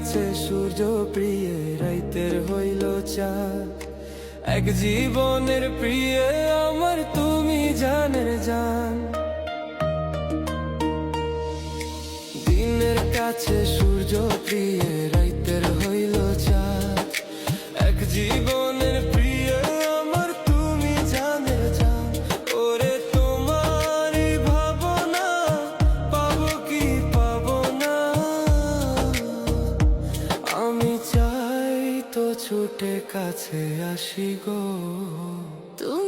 কাছে সূর্য প্রিয় রাইতের হইল চা এক জীবনের প্রিয় আমার তুমি জানের জান। কাছে আসি গো। তুমি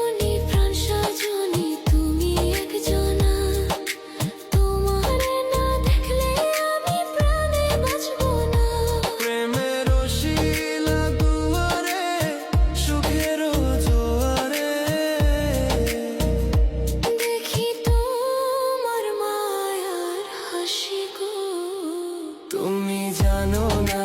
I know.